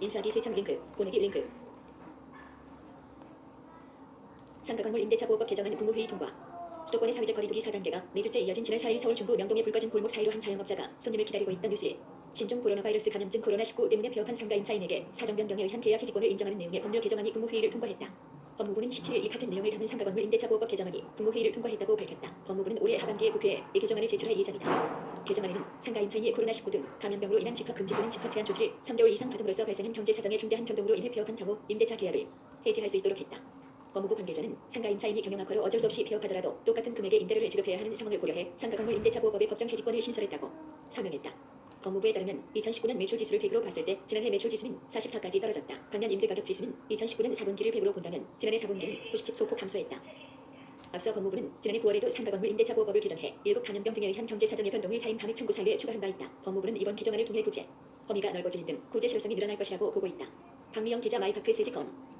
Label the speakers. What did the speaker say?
Speaker 1: 인수하기 세청 링크 보내기 링크 상가건물 임대차 보호법 개정안 국무회의 통과 수도권의 사회적 거리두기 4단계가 4주째 이어진 지난 4일 서울 중부 명동의 불 꺼진 골목 사이로 한 자영업자가 손님을 기다리고 있던 뉴스에 신종 코로나 바이러스 감염증 코로나19 때문에 폐업한 상가 임차인에게 사정 변경에 의한 계약 해지권을 인정하는 내용의 법률 개정안이 국무회의를 통과했다. 법무부는 17일 이 같은 내용을 담은 상가건물 임대차 보호법 개정안이 국무회의를 통과했다고 밝혔다. 법무부는 올해 하반기에 국회에 이 개정안을 제출할 예정이다. 개정안에는 상가 임차인이 코로나19 등 감염병으로 인한 집합 금지 또는 집합 제한 조치를 3개월 이상 받음으로써 발생한 경제 사정의 중대한 변동으로 인해 폐업한 경우 임대차 계약을 해지할 수 있도록 했다. 법무부 관계자는 상가 임차인이 경영 악화로 어쩔 수 없이 폐업하더라도 똑같은 금액의 임대료를 지급해야 하는 상황을 고려해 상가 건물 임대차 보호법의 법정 해지권을 신설했다고 설명했다. 법무부에 따르면 2019년 매출 지수를 100으로 봤을 때 지난해 매출 지수는 44까지 떨어졌다. 반면 임대 가격 지수는 2019년 4분기를 100으로 본다면 지난해 4분기는 97 소폭 감소했다. 앞서 법무부는 지난해 9월에도 상가건물 임대차 보호법을 개정해 일국 감염병 등에 의한 경제 사정의 변동을 자인 방해 청구 사유에 추가한 바 있다. 법무부는 이번 개정안을 통해 구제, 범위가 넓어지는 등 구제 실효성이 늘어날 것이라고 보고 있다. 박미영 기자 마이파크 세제검